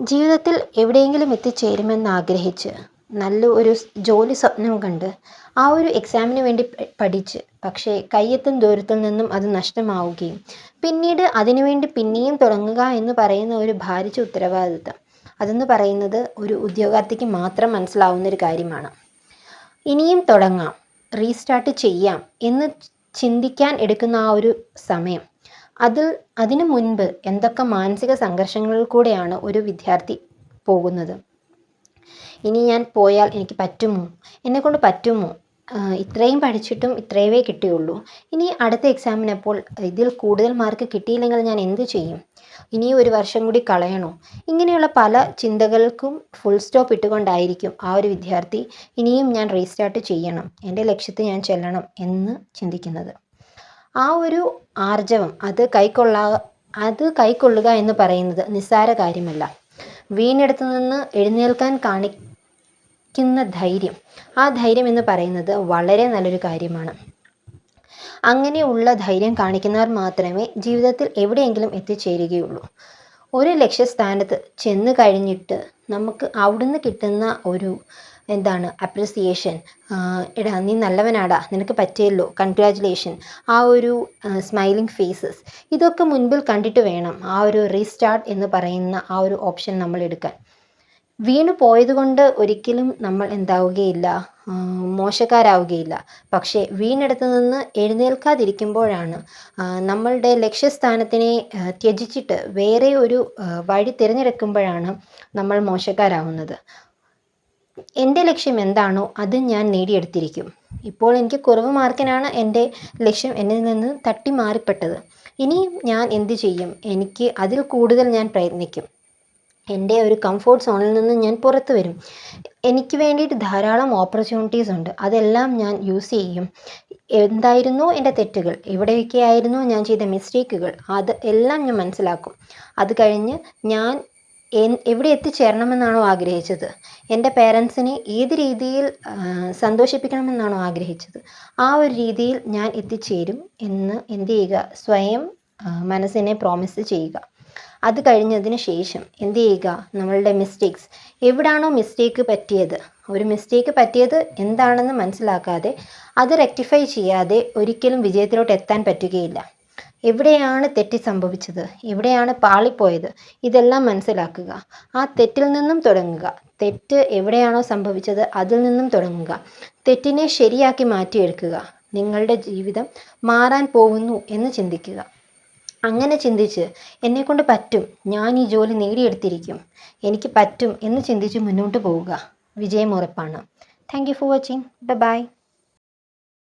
ജീവിതത്തിൽ എവിടെയെങ്കിലും എത്തിച്ചേരുമെന്ന് ആഗ്രഹിച്ച് നല്ല ഒരു ജോലി സ്വപ്നം കണ്ട് ആ ഒരു എക്സാമിന് വേണ്ടി പഠിച്ച് പക്ഷേ കയ്യെത്തും ദൂരത്തിൽ നിന്നും അത് നഷ്ടമാവുകയും പിന്നീട് അതിനുവേണ്ടി പിന്നെയും തുടങ്ങുക എന്ന് പറയുന്ന ഒരു ഭാരിച്ച ഉത്തരവാദിത്തം. അതെന്ന് പറയുന്നത് ഒരു ഉദ്യോഗാർത്ഥിക്ക് മാത്രം മനസ്സിലാവുന്ന ഒരു കാര്യമാണ്. ഇനിയും തുടങ്ങാം റീസ്റ്റാർട്ട് ചെയ്യാം എന്ന് ചിന്തിക്കാൻ എടുക്കുന്ന ആ ഒരു സമയം. അതിൽ അതിനു മുൻപ് എന്തൊക്കെ മാനസിക സംഘർഷങ്ങളിൽ കൂടെയാണ് ഒരു വിദ്യാർത്ഥി പോകുന്നത്? ഇനി ഞാൻ പോയാൽ എനിക്ക് പറ്റുമോ? എന്നെക്കൊണ്ട് പറ്റുമോ? ഇത്രയും പഠിച്ചിട്ടും ഇത്രയേ കിട്ടിയുള്ളൂ. ഇനി അടുത്ത എക്സാമിനപ്പോൾ ഇതിൽ കൂടുതൽ മാർക്ക് കിട്ടിയില്ലെങ്കിൽ ഞാൻ എന്ത് ചെയ്യും? ഇനി ഒരു വർഷം കൂടി കളയണോ? ഇങ്ങനെയുള്ള പല ചിന്തകൾക്കും ഫുൾ സ്റ്റോപ്പ് ഇട്ടുകൊണ്ടായിരിക്കും ആ ഒരു വിദ്യാർത്ഥി ഇനിയും ഞാൻ റീസ്റ്റാർട്ട് ചെയ്യണം. എന്റെ ലക്ഷ്യത്തിൽ ഞാൻ ചെല്ലണം എന്ന് ചിന്തിക്കുന്നത്. ആ ഒരു ആർജവം. അത് കൈക്കൊള്ളാ അത് കൈക്കൊള്ളുക എന്ന് പറയുന്നത് നിസ്സാര കാര്യമല്ല. വീണെടുത്തു നിന്ന് എഴുന്നേൽക്കാൻ കാണിക്കുന്ന ധൈര്യം. ആ ധൈര്യം എന്ന് പറയുന്നത് വളരെ നല്ലൊരു കാര്യമാണ്. അങ്ങനെയുള്ള ധൈര്യം കാണിക്കുന്നവർ മാത്രമേ ജീവിതത്തിൽ എവിടെയെങ്കിലും എത്തിച്ചേരുകയുള്ളൂ. ഒരു ലക്ഷ്യസ്ഥാനത്ത് ചെന്ന് കഴിഞ്ഞിട്ട് നമുക്ക് അവിടുന്ന് കിട്ടുന്ന ഒരു എന്താണ് അപ്രിസിയേഷൻ എടാ നീ നല്ലവനാടാ നിനക്ക് പറ്റിയല്ലോ കൺഗ്രാജുലേഷൻ ആ ഒരു സ്മൈലിംഗ് ഫേസസ് ഇതൊക്കെ മുൻപിൽ കണ്ടിട്ട് വേണം ആ ഒരു റീസ്റ്റാർട്ട് എന്ന് പറയുന്ന ആ ഒരു ഓപ്ഷൻ നമ്മൾ എടുക്കാൻ. വീണു പോയതുകൊണ്ട് ഒരിക്കലും നമ്മൾ എന്താവുകയില്ല മോശക്കാരാവുകയില്ല. പക്ഷേ വീണെടുത്തു നിന്ന് എഴുന്നേൽക്കാതിരിക്കുമ്പോഴാണ് നമ്മളുടെ ലക്ഷ്യസ്ഥാനത്തിനെ ത്യജിച്ചിട്ട് വേറെ ഒരു വഴി തിരഞ്ഞെടുക്കുമ്പോഴാണ് നമ്മൾ മോശക്കാരാവുന്നത്. എന്റെ ലക്ഷ്യം എന്താണോ അത് ഞാൻ നേടിയെടുത്തിരിക്കും. ഇപ്പോൾ എനിക്ക് കുറവ് മാർക്കിനാണ് എന്റെ ലക്ഷ്യം എന്നിൽ നിന്ന് തട്ടി മാറിപ്പെട്ടത്. ഇനിയും ഞാൻ എന്ത് ചെയ്യും? എനിക്ക് അതിൽ കൂടുതൽ ഞാൻ പ്രയത്നിക്കും. എന്റെ ഒരു കംഫോർട്ട് സോണിൽ നിന്ന് ഞാൻ പുറത്തു വരും. എനിക്ക് വേണ്ടിയിട്ട് ധാരാളം ഓപ്പർച്യൂണിറ്റീസ് ഉണ്ട്. അതെല്ലാം ഞാൻ യൂസ് ചെയ്യും. എന്തായിരുന്നു എന്റെ തെറ്റുകൾ? എവിടെയൊക്കെയായിരുന്നു ഞാൻ ചെയ്ത മിസ്റ്റേക്കുകൾ അത് എല്ലാം ഞാൻ മനസ്സിലാക്കും. അത് കഴിഞ്ഞ് ഞാൻ എവിടെ എത്തിച്ചേരണമെന്നാണോ ആഗ്രഹിച്ചത്? എന്റെ പേരൻസിനെ ഏത് രീതിയിൽ സന്തോഷിപ്പിക്കണമെന്നാണോ ആഗ്രഹിച്ചത്? ആ ഒരു രീതിയിൽ ഞാൻ എത്തിച്ചേരും എന്ന് എന്ത് ചെയ്യുക സ്വയം മനസ്സിനെ പ്രോമിസ് ചെയ്യുക. അത് കഴിഞ്ഞതിന് ശേഷം എന്ത് ചെയ്യുക നമ്മളുടെ മിസ്റ്റേക്സ് എവിടാണോ മിസ്റ്റേക്ക് പറ്റിയത്? ഒരു മിസ്റ്റേക്ക് പറ്റിയത് എന്താണെന്ന് മനസ്സിലാക്കാതെ അത് റെക്ടിഫൈ ചെയ്യാതെ ഒരിക്കലും വിജയത്തിലോട്ട് എത്താൻ പറ്റുകയില്ല. എവിടെയാണ് തെറ്റ് സംഭവിച്ചത്? എവിടെയാണ് പാളിപ്പോയത്? ഇതെല്ലാം മനസ്സിലാക്കുക. ആ തെറ്റിൽ നിന്നും തുടങ്ങുക. തെറ്റ് എവിടെയാണോ സംഭവിച്ചത് അതിൽ നിന്നും തുടങ്ങുക. തെറ്റിനെ ശരിയാക്കി മാറ്റിയെടുക്കുക. നിങ്ങളുടെ ജീവിതം മാറാൻ പോകുന്നു എന്ന് ചിന്തിക്കുക. അങ്ങനെ ചിന്തിച്ച് എന്നെക്കൊണ്ട് പറ്റും ഞാൻ ഈ ജോലി നേടിയെടുത്തിരിക്കും. എനിക്ക് പറ്റും എന്ന് ചിന്തിച്ച് മുന്നോട്ട് പോവുക. വിജയം ഉറപ്പാണ്. Thank you for watching bye